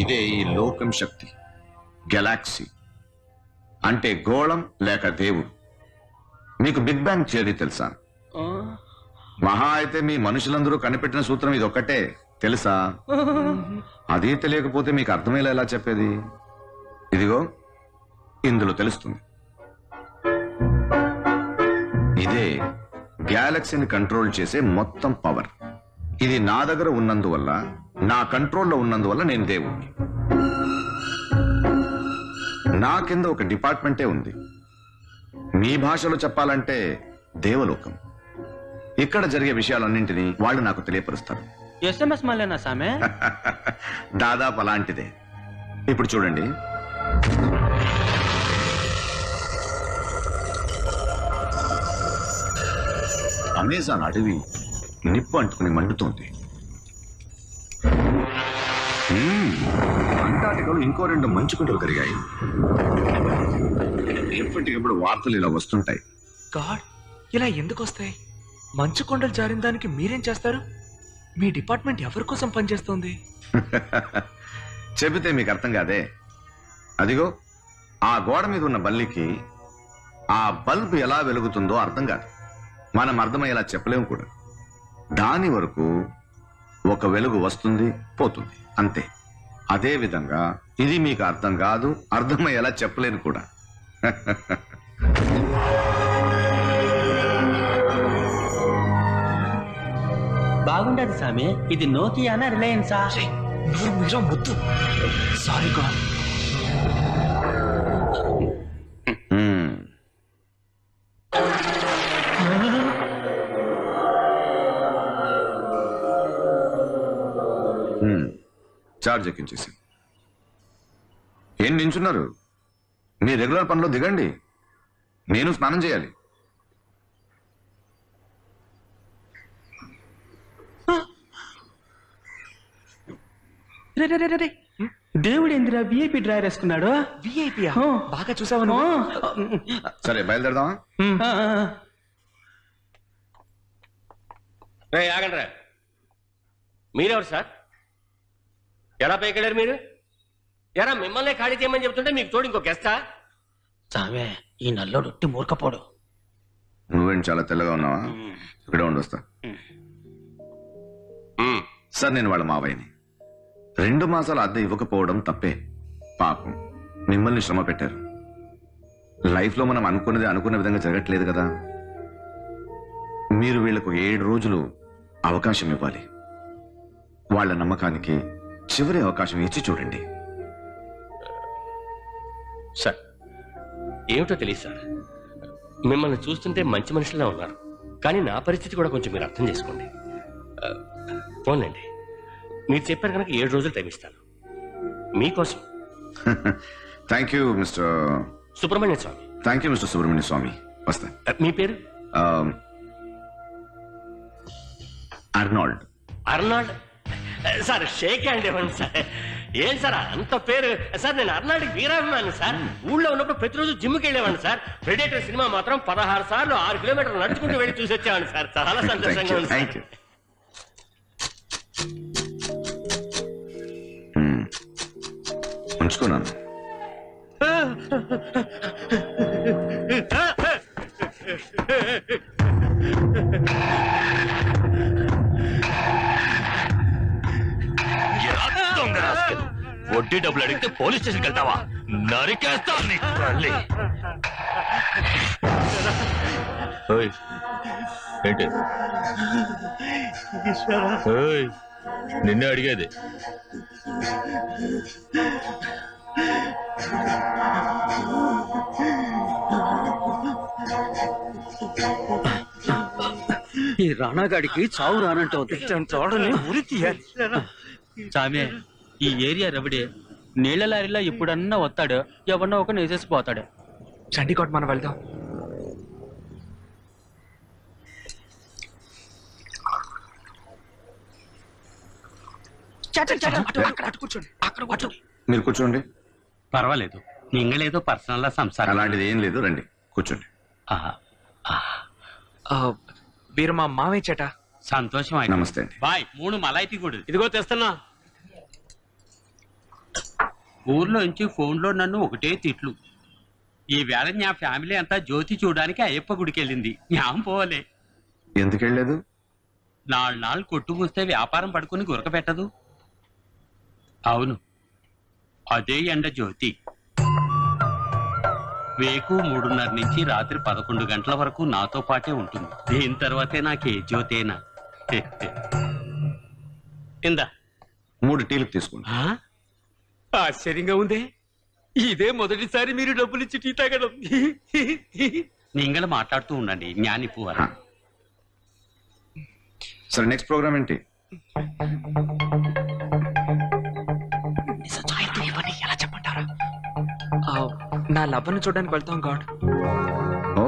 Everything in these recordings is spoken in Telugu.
ఇదే ఈ లోకం శక్తి. గెలాక్సీ అంటే గోళం లేక దేవుడు. మీకు బిగ్ బ్యాంగ్ థియరీ తెలుసా? మహా అయితే మీ మనుషులందరూ కనిపెట్టిన సూత్రం ఇది ఒక్కటే తెలుసా? అదే తెలియకపోతే మీకు అర్థమయ్యేలా ఎలా చెప్పేది? ఇదిగో ఇందులో తెలుస్తుంది. ఇదే గ్యాలక్సీని కంట్రోల్ చేసే మొత్తం పవర్ ఇది నా దగ్గర ఉన్నందువల్ల నా కంట్రోల్లో ఉన్నందువల్ల నేను దేవుణ్ణి. నా కింద ఒక డిపార్ట్మెంటే ఉంది. మీ భాషలో చెప్పాలంటే దేవలోకం. ఇక్కడ జరిగే విషయాలన్నింటినీ వాళ్ళు నాకు తెలియపరుస్తారు. ఎస్ఎంఎస్ మళ్ళీనా సామె? దాదాపు అలాంటిదే. ఇప్పుడు చూడండి. అమెజాన్ అడవి నిప్పు అంటుకుని మండుతోంది. అంటార్టికాలో ఇంకో రెండు మంచు కుంటలు కరిగాయి. ఎప్పటికప్పుడు వార్తలు ఇలా వస్తుంటాయి. గాడ్ ఇలా ఎందుకు వస్తాయి? మంచు కొండలు జారిన దానికి మీరేం చేస్తారు? మీ డిపార్ట్మెంట్ ఎవరి కోసం పనిచేస్తోంది? చెబితే మీకు అర్థం కాదే. అదిగో ఆ గోడ మీద ఉన్న బల్లికి ఆ బల్బ్ ఎలా వెలుగుతుందో అర్థం కాదు. మనం అర్థమయ్యేలా చెప్పలేము కూడా. దాని వరకు ఒక వెలుగు వస్తుంది పోతుంది. అంతే. అదే విధంగా ఇది మీకు అర్థం కాదు అర్థమయ్యేలా చెప్పలేను కూడా. బాగుండదు సామె ఇది నోకియానా రిలయన్సా? సారీ గాడ్ చార్జ్ ఎక్కించేసి. ఏం నించున్నారు? మీ రెగ్యులర్ పనిలో దిగండి. నేను స్నానం చేయాలి. రే రే రే, రే రే. దేవుడు ఎందురా విఐపి డ్రైవర్ వేసుకున్నాడు? విఐపి ఆ. బాగా చూసావా నువ్వు? సరే బయలుదేరదామా? ఆ, ఆ. రే. మీరెవరు సార్? ఎలా పైకెళ్ళారు మీరు? ఎరా మిమ్మల్ని ఖాళీ చేయమని చెప్తుంటే మీకు తోడు ఇంకో గెస్టా? సామె ఈ నల్లోడు ఒట్టి మూర్ఖపోడు. నువ్వేంటి చాలా తెల్లగా ఉన్నావా? ఇక్కడ ఉండొస్తా సార్ నేను వాళ్ళ మావయ్యని. రెండు మాసాలు అద్దె ఇవ్వకపోవడం తప్పే. పాపం. మిమ్మల్ని శ్రమ పెట్టారు. లైఫ్లో మనం అనుకున్నది అనుకున్న విధంగా జరగట్లేదు కదా. మీరు వీళ్ళకు ఏడు రోజులు అవకాశం ఇవ్వాలి. వాళ్ళ నమ్మకానికి చివరి అవకాశం ఇచ్చి చూడండి. సార్ ఏమిటో తెలియదు సార్. మిమ్మల్ని చూస్తుంటే మంచి మనుషులా ఉన్నారు. కానీ నా పరిస్థితి కూడా కొంచెం మీరు అర్థం చేసుకోండి. ఆ, పోన్లేండి. మీరు చెప్పారు కనుక ఏడు రోజులు టైం ఇస్తాను. మీకోసం. Thank you mister Subrahmanya Swamy. Thank you mister Subrahmanya Swamy వస్తా మీ పేరు? Arnold Arnold sir shake hand ఇవ్వండి సార్. ఏం సార్ అంత పేరు? సార్ నేను అర్నాల్డ్కి వీరాభిమాని సార్. ఊళ్ళో ఉన్నప్పుడు ప్రతిరోజు జిమ్కి వెళ్ళేవాడిని సార్. ప్రెడేటర్ సినిమా మాత్రం పదహారు సార్లు ఆరు కిలోమీటర్లు నడుచుకుంటూ వెళ్ళి చూసి వచ్చేవాడిని సార్. చాలా సంతోషంగా ఉంది సార్. Hmm. ఉంచుకున్నాను. వడ్డీ డబ్బులు అడిగితే పోలీస్ స్టేషన్కి వెళ్తావా నరికేస్తా నీ తల్లి ఓయ్, ఏంటి ఓయ్, నిన్నే అడిగేది ఈ రాణాగాడికి చావు రానంటోంది చూడని ఉరి తీయాలి సామె ఈ ఏరియా రవిడే నీళ్ళ లారీలో ఎప్పుడన్నా వస్తాడు ఎవరినో ఒక వేసేసిపోతాడు. చండీగఢ్ మనం వెళ్దాం. అక్కడ అటు కూర్చోండి. అక్కడ కూర్చోండి. మీరు కూర్చోండి. పర్వాలేదు. నింగలేదో పర్సనల్ సంసారం. అలాంటిది ఏం లేదు రండి కూర్చోండి. ఆ, వీరు మా మావయ్య చేట? సంతోషం నమస్తే అండి. బాయ్ మూడు మలాయితీ కూడా ఇదిగో తెస్తున్నా. ఊర్లోంచి ఫోన్లో నన్ను ఒకటే తిట్లు. ఈ వేళ నా ఫ్యామిలీ అంతా జ్యోతి చూడడానికి అయ్యప్ప గుడికి వెళ్ళింది జ్ఞాం పోలే ఎందుకు వెళ్ళలేదు నాళ్ళు కొట్టు మూస్తే వ్యాపారం పడుకుని గురక పెట్టదు. అవును. అదే ఎండ జ్యోతి. వేకు మూడున్నర నుంచి రాత్రి పదకొండు గంటల వరకు నాతో పాటే ఉంటుంది. దీని తర్వాతే నాకే జ్యోతేనా? ఇందా. మూడు టీలకు తీసుకుంటా? ఆశ్చర్యంగా ఉందే. ఇదే మొదటిసారి మీరు డబ్బులు ఇచ్చి టీ తాగడం. నింగళ మాట్లాడుతూ ఉండండి జ్ఞాని పువ్వరా సరే నెక్స్ట్ ప్రోగ్రామ్ ఏంటి? నిజాయితీ ఇవన్నీ ఎలా చెప్పంటారా ఆ, నా లవ్వను చూడడానికి వెళ్తాం గాడ్. ఓ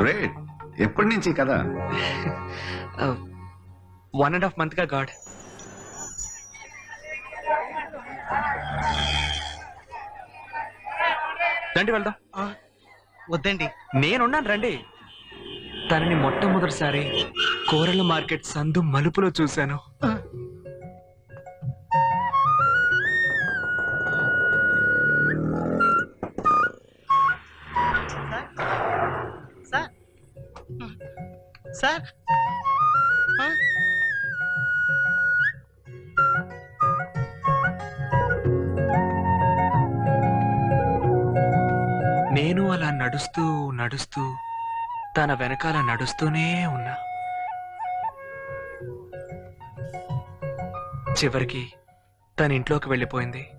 గ్రేట్ ఎప్పటి నుంచి కదా వన్ అండ్ హాఫ్ మంత్గా గాడ్. రండి వెళ్దాం. వద్దండి. నేనున్నాను రండి. తనని మొట్టమొదటిసారి కూరల మార్కెట్ సందు మలుపులో చూశాను. సార్? నడుస్తూ నడుస్తూ తన వెనకాల నడుస్తూనే ఉన్నా. చివరికి తన ఇంట్లోకి వెళ్ళిపోయింది.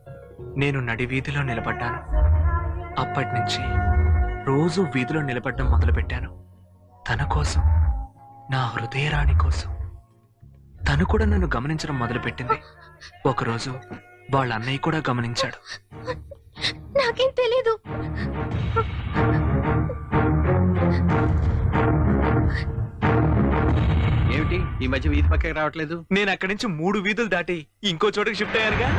నేను నడి వీధిలో నిలబడ్డాను. అప్పటి నుంచి రోజు వీధిలో నిలబడడం మొదలుపెట్టాను. తన కోసం నా హృదయరాణి కోసం. తను కూడా నన్ను గమనించడం మొదలుపెట్టింది. ఒకరోజు వాళ్ళ అన్నయ్య కూడా గమనించాడు. నాకేం తెలీదు. ఈ మధ్య వీధి పక్కకి రావట్లేదు. నేను అక్కడి నుంచి మూడు వీధులు దాటి ఇంకో చోటకి షిఫ్ట్ అయ్యానుగా.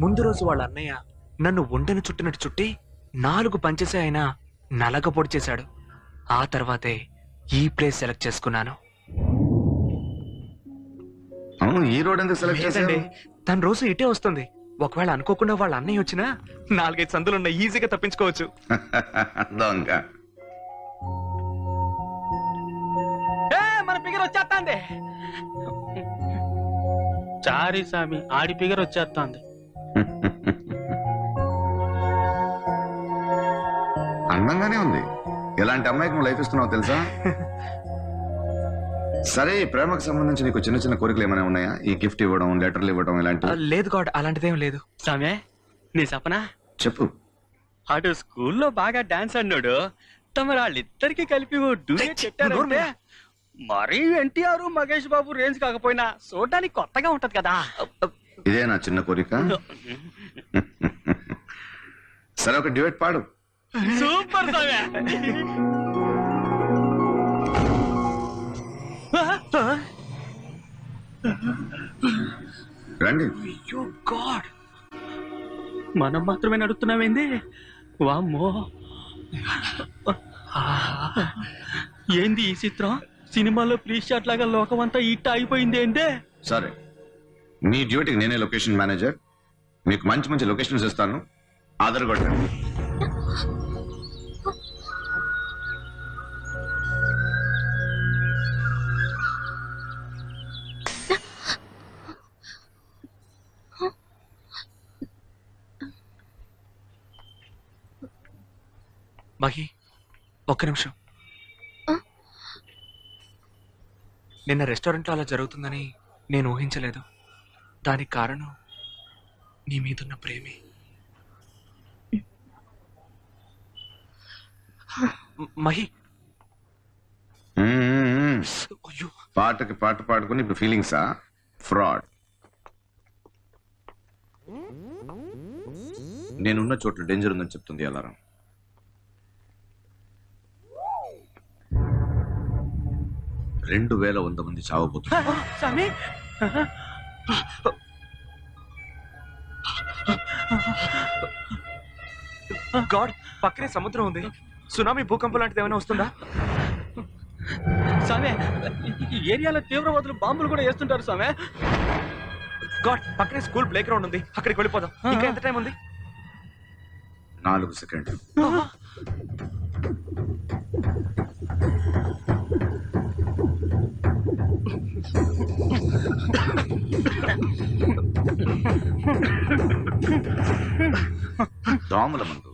ముందు రోజు వాళ్ళ అన్నయ్య నన్ను ఒంటెను చుట్టినట్టు చుట్టి నాలుగు పంచేసే ఆయన నలగ పొడి చేశాడు. ఆ తర్వాతే ఈ ప్లేస్ సెలెక్ట్ చేసుకున్నాను. అవును ఈ రోడ్ ఎందుకు సెలెక్ట్ చేశారు? తన రోజు ఇటే వస్తుంది. ఒకవేళ అనుకోకుండా వాళ్ళ అన్నయ్య వచ్చినా నాలుగైదు సందులున్న ఈజీగా తప్పించుకోవచ్చు. దొంగ. మన పిగర్ వచ్చేస్తాంది చారీ సామి ఆడి ఫిగర్ వచ్చేస్తుంది అందంగానే ఉంది. ఎలాంటి అమ్మాయికి నువ్వు లైఫ్ ఇస్తున్నావు తెలుసా? సరే ఈ ప్రేమకు సంబంధించి నీకు చిన్న చిన్న కోరికలు ఏమైనా ఉన్నాయా? ఈ గిఫ్ట్ ఇవ్వడం లెటర్లు ఇవ్వడం ఆ, ఇలాంటివి లేదు గాడ్ అలాంటిదేం లేదు. సామే నీ సపనా? చెప్పు. అటు స్కూల్లో బాగా డాన్స్ అన్నాడు తమ వాళ్ళిద్దరికి కలిపి ఓ duet పెట్టారంటే మరీ ఎన్టీఆర్ మహేష్ బాబు రేంజ్ కాకపోయినా చూడడానికి కొత్తగా ఉంటది కదా. ఇదే నా చిన్న కోరిక. సరే ఒక డ్యూయట్ పాడు. సూపర్ సామే రండి. అయ్యో గాడ్ మనం మాత్రమే నడుస్తున్నామేంది వామ్మో. ఏంది ఈ చిత్రం? సినిమాలో ప్రీ షాట్ లాగా లోకం అంతా ఇట్ట అయిపోయింది ఏందే? సరే. మీ డ్యూటీకి నేనే లొకేషన్ మేనేజర్. మీకు మంచి మంచి లొకేషన్స్ ఇస్తాను. ఆధార్ కొట్టండి మహి ఒక్క నిమిషం. నిన్న రెస్టారెంట్లో అలా జరుగుతుందని నేను ఊహించలేదు. దానికి కారణం నీ మీదున్న ప్రేమే. మహి. అయ్యో. పాటకి పాట పాడుకుని ఇప్పుడు ఫీలింగ్సా? ఫ్రాడ్. నేనున్న చోట్ల డేంజర్ ఉందని చెప్తుంది అలారం. రెండు వేల వంద మంది చావబోతున్నారు. గాడ్ పక్కనే సముద్రం ఉంది. సునామీ భూకంపం లాంటిది ఏమైనా వస్తుందా? సామే ఈ ఏరియాలో తీవ్రవాదులు బాంబులు కూడా వేస్తుంటారు సామే గాడ్ పక్కనే స్కూల్ ప్లే గ్రౌండ్ ఉంది. అక్కడికి వెళ్ళిపోదాం. ఇంకా ఎంత టైం ఉంది? నాలుగు సెకండ్లు. దోమల మందు.